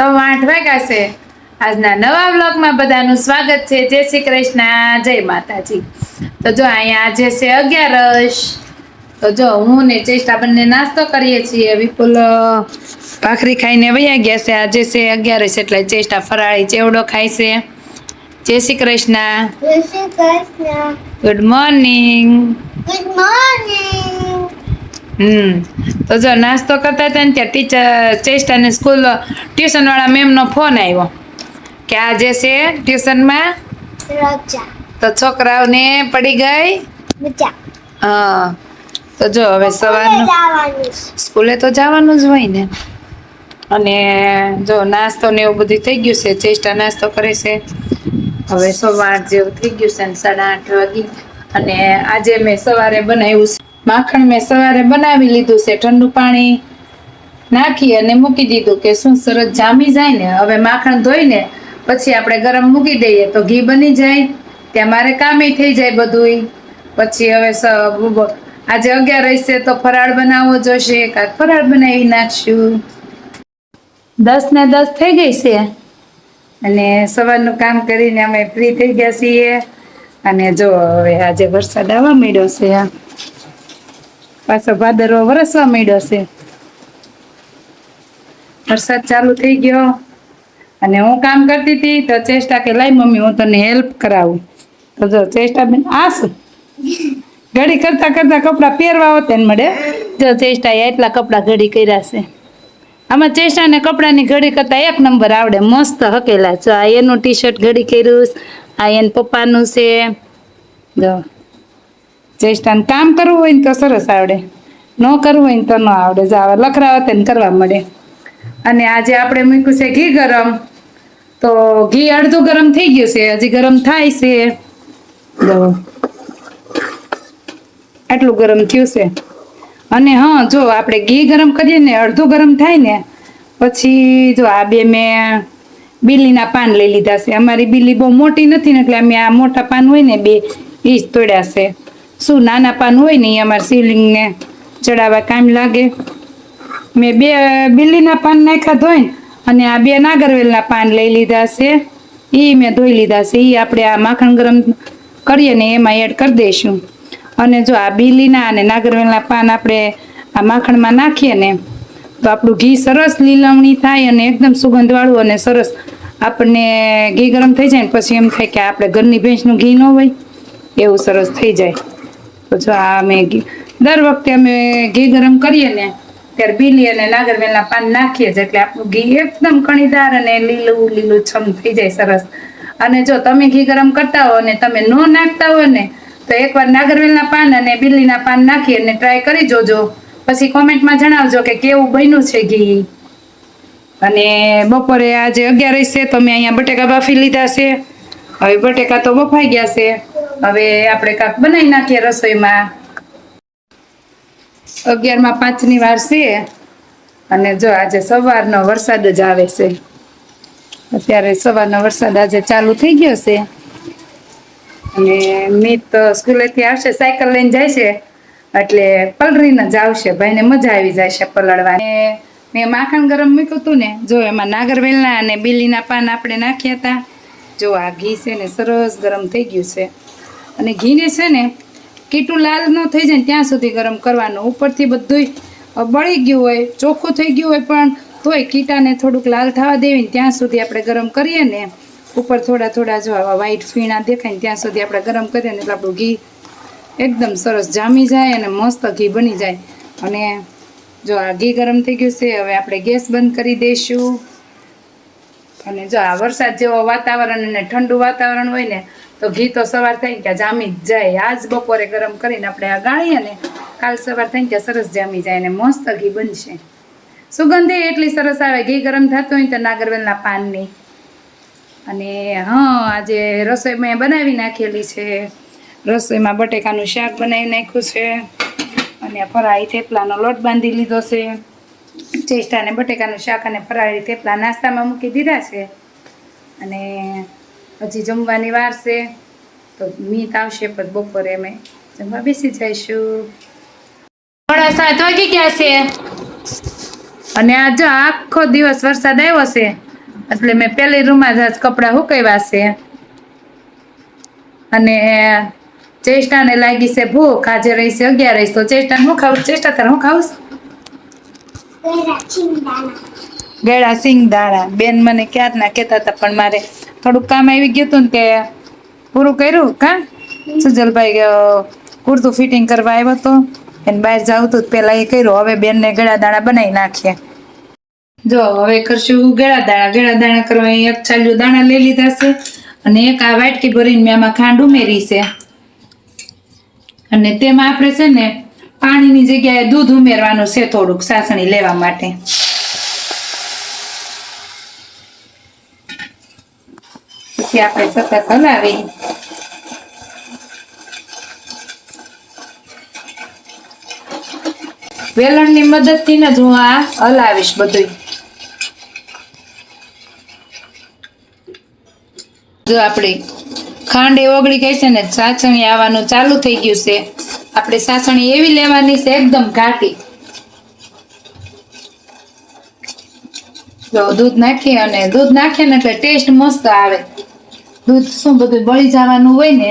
સવા આઠ વાગ્યા છે. આજના નવા બ્લોગમાં બધાનું સ્વાગત છે. જય શ્રી કૃષ્ણ. જય માતાજી. તો જો અહીંયા આજે છે અગિયારસ. તો જો હું ને ચેષ્ટા બંને નાસ્તો કરીએ છીએ. વિપુલ ભાખરી ખાઈને વયા ગયા છે. આજે છે અગિયારસ એટલે ચેષ્ટા ફરાળી ચેવડો ખાય છે. જય શ્રી કૃષ્ણ. જય Shri Krishna. Good morning good morning hmm. તો જો નાસ્તો કરતા હતા ને ત્યાં ટીચર ચેષ્ટાને સ્કૂલ ટ્યુશન વાળા મેમનો ફોન આવ્યો કે આજે છે ટ્યુશનમાં તો છોકરાઓને પડી ગઈ? હા. તો જો હવે સવારનું સ્કૂલે તો જવાનું જ હોય ને. અને જો નાસ્તો ને એવું બધું થઈ ગયું છે ચેસ્ટા નાસ્તો કરે છે. હવે સવાર જેવું થઈ ગયું છે સાડા આઠ વાગી. અને આજે મેં સવારે બનાવ્યું છે માખણ મેં સવારે બનાવી લીધું છે, ઠંડુ પાણી નાખી અને મૂકી દીધું કે શું સરસ જામી જાય ને, હવે માખણ ધોઈને પછી આપણે ગરમ મૂકી દઈએ તો ઘી બની જાય, ત્યાં મારે કામે થઈ જાય બધુંય. પછી હવે આજે અગિયાર રહેશે તો ફરાળ બનાવવો જોશે કાંક ફરાળ બનાવી નાખશું. દસ ને દસ થઈ ગઈ છે અને સવારનું કામ કરીને અમે ફ્રી થઈ ગયા છીએ. અને જો હવે આજે વરસાદ આવવા મળ્યો છે. પાછો ભાદરવો વરસવા માંડ્યો છે. વરસાદ ચાલુ થઈ ગયો અને હું કામ કરતી હતી તો ચેષ્ટા કે લાઈ મમ્મી, હું તને હેલ્પ કરાવું. તો જો ચેષ્ટા બેન, આ ઘડી કરતા કરતા કપડાં પહેરવા હોતે ને મળે. જો ચેષ્ટાએ એટલા કપડાં ઘડી કર્યા છે. આમાં ચેષ્ટાને કપડાની ઘડી કરતાં એક નંબર આવડે. મસ્ત હકેલા જો આ એનું ટી શર્ટ ઘડી કર્યું આ એન પપ્પાનું છે. જો. ચેષ્ટાને કામ કરવું હોય ને તો સરસ આવડે. ન કરવું હોય ને તો ન આવડે. જો આવા તેને કરવા મળે. અને આજે આપણે મૂક્યું છે ઘી ગરમ. તો ઘી અડધું ગરમ થઈ ગયું છે. હજી ગરમ થાય છે. આટલું ગરમ થયું છે. અને હા, જો આપણે ઘી ગરમ કરીએ ને, અડધું ગરમ થાય ને, પછી જો આ બે મેં બિલીના પાન લઈ લીધા છે. અમારી બિલી બહુ મોટી નથી ને, એટલે અમે આ મોટા પાન હોય ને, બે એ જ તોડ્યા છે. શું નાના પાન હોય ને એ અમારા શિવલિંગને ચડાવવા કામ લાગે. મેં બે બિલ્લીના પાન નાખ્યા ધોઈને અને આ બે નાગરવેલના પાન લઈ લીધા છે. એ મેં ધોઈ લીધા છે. એ આપણે આ માખણ ગરમ કરીએ ને એમાં એડ કરી દઈશું. અને જો આ બિલીના અને નાગરવેલના પાન આપણે આ માખણમાં નાખીએ ને, તો આપણું ઘી સરસ લીલવણી થાય અને એકદમ સુગંધવાળું અને સરસ આપણને ઘી ગરમ થઈ જાય ને પછી એમ થાય કે આપણે ઘરની ભેંસનું ઘી ન હોય. એવું સરસ થઈ જાય. તો જો આ અમે દર વખતે અમે ઘી ગરમ કરીએ ને, ત્યારે બીલી અને નાગરવેલના પાન નાખીએ છીએ. એટલે આપણું ઘી એકદમ કણીદાર અને લીલું લીલું છમ થઈ જાય સરસ. અને જો તમે ઘી ગરમ કરતા હો અને તમે ન નાખતા હો ને, તો એકવાર નાગરવેલના પાન અને બિલ્લીના પાન નાખી અને ટ્રાય કરી જોજો. પછી કોમેન્ટમાં જણાવજો કે કેવું બન્યું છે ઘી. અને બપોરે આજે અગિયાર છે તો મેં અહીંયા બટેકા બાફી લીધા છે. હવે બટેકા તો બફાઈ ગયા છે. હવે આપણે કાંક બનાવી નાખીએ રસોઈમાં. અગિયારમાં પાંચની વાર છે અને જો આજે સવારનો વરસાદ જ આવે છે. અત્યારે સવારનો વરસાદ આજે ચાલુ થઈ ગયો છે. અને મિત સ્કૂલેથી આવશે, સાયકલ લઈને જાય છે. એટલે પલળીને જ આવશે, ભાઈને મજા આવી જાય છે પલળવાની. મેં માખણ ગરમ મૂક્યું હતું ને, જો એમાં નાગરવેલના અને બીલીના પાન આપણે નાખ્યા હતા. જો આ ઘી છે ને સરસ ગરમ થઈ ગયું છે. અને ઘીને છે ને કીટું લાલ ન થઈ જાય ત્યાં સુધી ગરમ કરવાનું. ઉપરથી બધુંય બળી ગયું હોય, ચોખ્ખું થઈ ગયું હોય પણ તોય કીટાને થોડુંક લાલ થવા દેવી ત્યાં સુધી આપણે ગરમ કરીએ ને, ઉપર થોડા થોડા જો આવા વ્હાઈટ ફીણા દેખાય ને ત્યાં સુધી આપણે ગરમ કરીએ ને એટલે આપણું ઘી એકદમ સરસ જામી જાય અને મસ્ત ઘી બની જાય. અને જો આ ઘી ગરમ થઈ ગયું છે, હવે આપણે ગેસ બંધ કરી દઈશું. અને જો આ વરસાદ જેવો વાતાવરણ અને ઠંડુ વાતાવરણ હોય ને તો ઘી તો સવાર થાય ત્યાં જામી જ જાય. આજ બપોરે ગરમ કરીને આપણે આ ગાળીએ ને, કાલ સવાર થાય ત્યાં સરસ જામી જાય અને મસ્ત ઘી બનશે. સુગંધે એટલી સરસ આવે, ઘી ગરમ થતું હોય તો નાગરવેલના પાનની. અને હા, આજે રસોઈ મેં બનાવી નાખેલી છે. રસોઈમાં બટેકાનું શાક બનાવી નાખ્યું છે. અને ફરાળી થેપલાનો લોટ બાંધી લીધો છે. ચેસ્ટાને બટેકાનું શાક અને ફરાળી થેપલા નાસ્તામાં મૂકી દીધા છે. અને હજી જમવાની વાર છે. તો મીત આવશે પછી બપોરે અમે જમવા બેસી જઈશું. સાડા સાત વાગી ગયા છે? અને આ જો આખો દિવસ વરસાદ આવ્યો છે એટલે મેં પેલી રૂમમાં જ આજ કપડાં હુકાવ્યા છે. અને ચેષ્ટાને લાગી છે ભૂખ આજે રહી છે અગિયાર રહીશ તો ચેષ્ટાને હું ખાવું? ચેષ્ટા તારે હું ખાવું? ગળા સિંગ દાણા બેન મને ક્યાં ના કહેતા હતા પણ મારે થોડુંક કામ આવી ગયું હતું ને કે પૂરું કર્યું કા? સુજલભાઈ કુર્તું ફિટિંગ કરવા આવ્યો હતો એને બહાર જવું તો પેલા એ કર્યું. હવે બેનને ગળા દાણા બનાવી નાખીએ જો, હવે કરશું ગળા દાણા ગળા દાણા કરવા એક ચાલ્યું દાણા લઈ લીધા છે અને એક આ વાટકી ભરીને મેં આમાં ખાંડ ઉમેરી છે. અને તેમાં આપણે છે ને પાણીની જગ્યાએ દૂધ ઉમેરવાનું છે થોડુંક સાસણી લેવા માટે. પછી આપણે સતત હલાવી. વેલણની મદદથી જ હું આ હલાવીશ બધું જો ખાંડ એ ઓગળી ગઈ છે ને, સાસણી આવવાનું ચાલુ થઈ ગયું છે. આપણે સાસણી એવી લેવાની છે એકદમ ઘાટી. જો દૂધ નાખીએ અને દૂધ નાખીએ ને એટલે ટેસ્ટ મસ્ત આવે. દૂધ શું બધું બળી જવાનું હોય ને?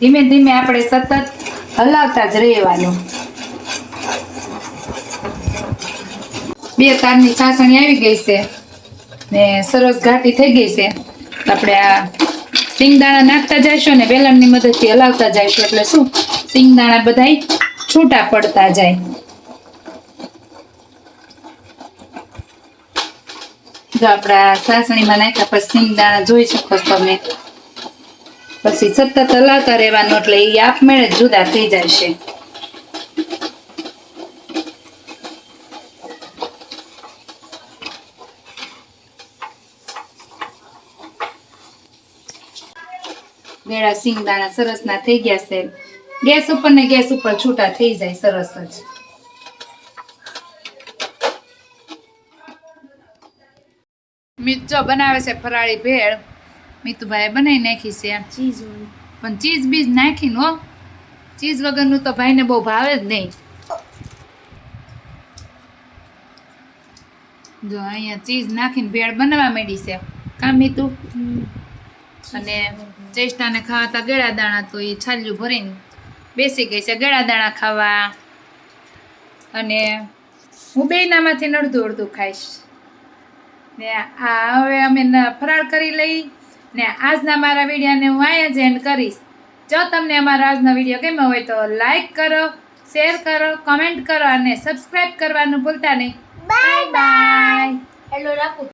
ધીમે ધીમે આપણે સતત હલાવતા જ રહેવાનું. બે તારની ચાસણી આવી ગઈ છે ને સરસ ઘાટી થઈ ગઈ છે. આપણે આ સિંગદાણા નાખતા જઈશું ને વેલણની મદદથી હલાવતા જઈશું. એટલે શું? સિંગદાણા બધાય છૂટા પડતા જાય. જો આપણા સાસણીમાં નાખ્યા પછી સિંગદાણા જોઈ શકો છો તમે પછી સતત હલાવતા રહેવાનું એટલે એ આપમેળે જુદા થઈ જાય છે ગેડા સિંગદાણા સરસ ના થઈ ગયા છે ગેસ ઉપર ને ગેસ ઉપર છૂટા થઈ જાય સરસ જ મિર્ચો બનાવે છે ફરાળી ભેળ. મિતુભાઈ બનાવી નાખી છે. ચીઝ પણ ચીઝ બીજ નાખીને હો ચીઝ વગરનું તો ભાઈને બહુ ભાવે જ નહીં. જો અહીંયા ચીઝ નાખીને ભેળ બનાવવા માંડી છે. કામ મીતું? અને ચેષ્ટાને ખાવાતા ગળા દાણા તો એ છાલ્યું ભરીને બેસી ગઈ છે ગળા દાણા ખાવા. અને હું બેયનામાંથી અડધું અડધું ખાઈશ. ને આ હવે અમે ફરાળ કરી લઈ ને આજના મારા વિડીયોને હું અહીંયા જ એન્ડ કરીશ. જો તમને અમારો આજનો વીડિયો ગમ્યો હોય તો લાઈક કરો શેર કરો કમેન્ટ કરો અને સબસ્ક્રાઈબ કરવાનું ભૂલતા નહીં. બાય બાય હેલો રાખો.